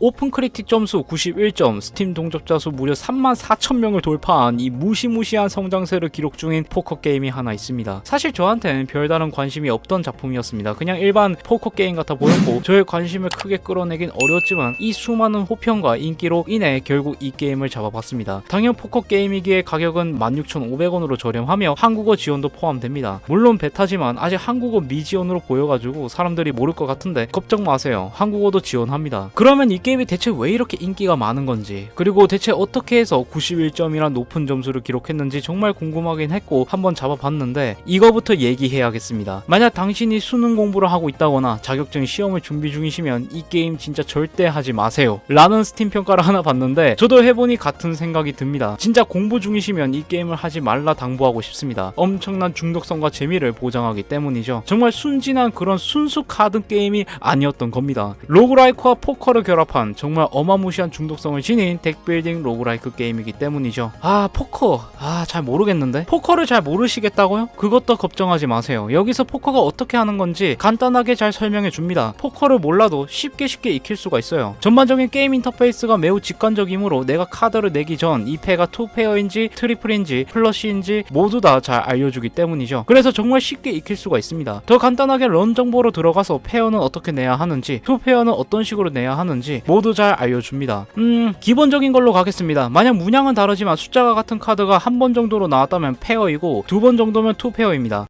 오픈 크리틱 점수 91점, 스팀 동접자 수 무려 3만 4천 명을 돌파한 이 무시무시한 성장세를 기록 중인 포커 게임이 하나 있습니다. 사실 저한테는 별다른 관심이 없던 작품이었습니다. 그냥 일반 포커 게임 같아 보였고 저의 관심을 크게 끌어내긴 어려웠지만 이 수많은 호평과 인기로 인해 결국 이 게임을 잡아봤습니다. 당연 포커 게임이기에 가격은 16,500원으로 저렴하며 한국어 지원도 포함됩니다. 물론 베타지만 아직 한국어 미지원으로 보여가지고 사람들이 모를 것 같은데 걱정 마세요. 한국어도 지원합니다. 그러면 이 게임이 대체 왜 이렇게 인기가 많은 건지 그리고 대체 어떻게 해서 91점이란 높은 점수를 기록했는지 정말 궁금하긴 했고 한번 잡아봤는데 이거부터 얘기해야겠습니다. 만약 당신이 수능 공부를 하고 있다거나 자격증 시험을 준비 중이시면 이 게임 진짜 절대 하지 마세요. 라는 스팀 평가를 하나 봤는데 저도 해보니 같은 생각이 듭니다. 진짜 공부 중이시면 이 게임을 하지 말라 당부하고 싶습니다. 엄청난 중독성과 재미를 보장하기 때문이죠. 정말 순진한 그런 순수 카드 게임이 아니었던 겁니다. 로그라이크와 포커를 결합한 정말 어마무시한 중독성을 지닌 덱빌딩 로그라이크 게임이기 때문이죠. 아 포커 아 잘 모르겠는데 포커를 잘 모르시겠다고요? 그것도 걱정하지 마세요. 여기서 포커가 어떻게 하는 건지 간단하게 잘 설명해 줍니다. 포커를 몰라도 쉽게 쉽게 익힐 수가 있어요. 전반적인 게임 인터페이스가 매우 직관적이므로 내가 카드를 내기 전이 패가 투페어인지 트리플인지 플러시인지 모두 다 잘 알려주기 때문이죠. 그래서 정말 쉽게 익힐 수가 있습니다. 더 간단하게 런 정보로 들어가서 페어는 어떻게 내야 하는지 투페어는 어떤 식으로 내야 하는지 모두 잘 알려줍니다. 음 기본적인 걸로 가겠습니다. 만약 문양은 다르지만 숫자가 같은 카드가 한 번 정도로 나왔다면 페어이고 두 번 정도면 투페어입니다.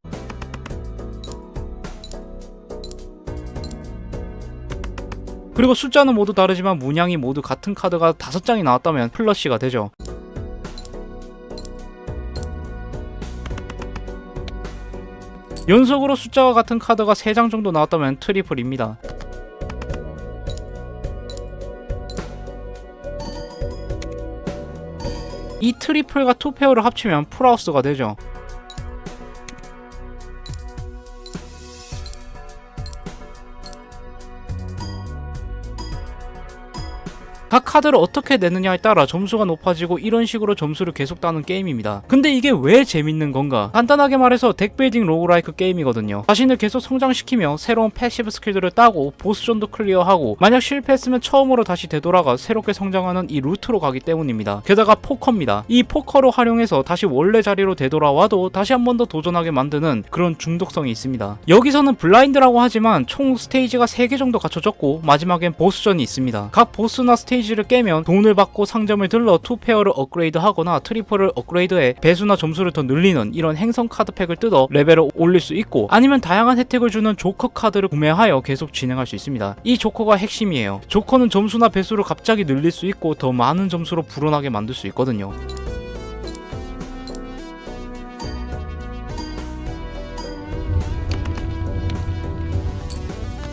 그리고 숫자는 모두 다르지만 문양이 모두 같은 카드가 다섯 장이 나왔다면 플러시가 되죠. 연속으로 숫자가 같은 카드가 3장 정도 나왔다면 트리플입니다. 이 트리플과 투페어를 합치면 풀하우스가 되죠. 각 카드를 어떻게 내느냐에 따라 점수가 높아지고 이런 식으로 점수를 계속 따는 게임입니다. 근데 이게 왜 재밌는 건가? 간단하게 말해서 덱 빌딩 로그라이크 게임이거든요. 자신을 계속 성장시키며 새로운 패시브 스킬들을 따고 보스전도 클리어하고 만약 실패했으면 처음으로 다시 되돌아가 새롭게 성장하는 이 루트로 가기 때문입니다. 게다가 포커입니다. 이 포커를 활용해서 다시 원래 자리로 되돌아와도 다시 한 번 더 도전하게 만드는 그런 중독성이 있습니다. 여기서는 블라인드라고 하지만 총 스테이지가 3개 정도 갖춰졌고 마지막엔 보스전이 있습니다. 각 보스나 스테이지 를 깨면 돈을 받고 상점을 들러 투페어를 업그레이드 하거나 트리플을 업그레이드해 배수나 점수를 더 늘리는 이런 행성 카드 팩을 뜯어 레벨을 올릴 수 있고 아니면 다양한 혜택을 주는 조커 카드를 구매하여 계속 진행할 수 있습니다. 이 조커가 핵심이에요. 조커는 점수나 배수를 갑자기 늘릴 수 있고 더 많은 점수로 불어나게 만들 수 있거든요.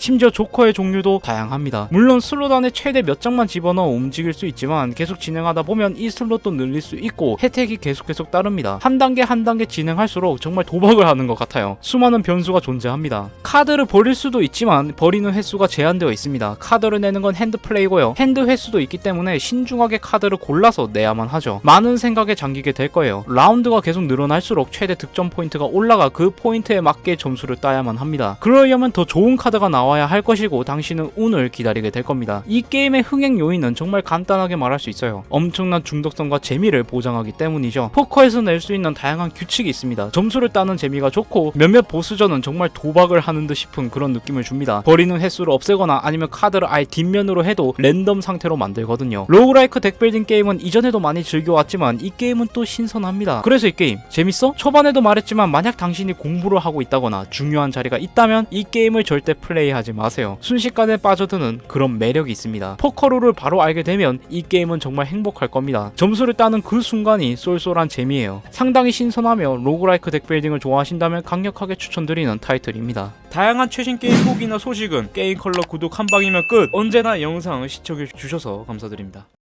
심지어 조커의 종류도 다양합니다. 물론 슬롯 안에 최대 몇 장만 집어넣어 움직일 수 있지만 계속 진행하다 보면 이 슬롯도 늘릴 수 있고 혜택이 계속 계속 따릅니다. 한 단계 한 단계 진행할수록 정말 도박을 하는 것 같아요. 수많은 변수가 존재합니다. 카드를 버릴 수도 있지만 버리는 횟수가 제한되어 있습니다. 카드를 내는 건 핸드 플레이고요. 핸드 횟수도 있기 때문에 신중하게 카드를 골라서 내야만 하죠. 많은 생각에 잠기게 될 거예요. 라운드가 계속 늘어날수록 최대 득점 포인트가 올라가 그 포인트에 맞게 점수를 따야만 합니다. 그러려면 더 좋은 카드가 나와야 할 것이고 당신은 운을 기다리게 될 겁니다. 이 게임의 흥행 요인은 정말 간단하게 말할 수 있어요. 엄청난 중독성과 재미를 보장하기 때문이죠. 포커에서 낼 수 있는 다양한 규칙이 있습니다. 점수를 따는 재미가 좋고 몇몇 보스전은 정말 도박을 하는 듯 싶은 그런 느낌을 줍니다. 버리는 횟수를 없애거나 아니면 카드를 아예 뒷면으로 해도 랜덤 상태로 만들거든요. 로그라이크 덱빌딩 게임은 이전에도 많이 즐겨왔지만 이 게임은 또 신선합니다. 그래서 이 게임 재밌어? 초반에도 말했지만 만약 당신이 공부를 하고 있다거나 중요한 자리가 있다면 이 게임을 절대 플레이하지 마세요. 순식간에 빠져드는 그런 매력이 있습니다. 포커룰을 바로 알게 되면 이 게임은 정말 행복할 겁니다. 점수를 따는 그 순간이 쏠쏠한 재미예요. 상당히 신선하며 로그라이크 덱빌딩을 좋아하신다면 강력하게 추천드리는 타이틀입니다. 다양한 최신 게임 후기나 소식은 게임 컬러 구독 한 방이면 끝. 언제나 영상을 시청해 주셔서 감사드립니다.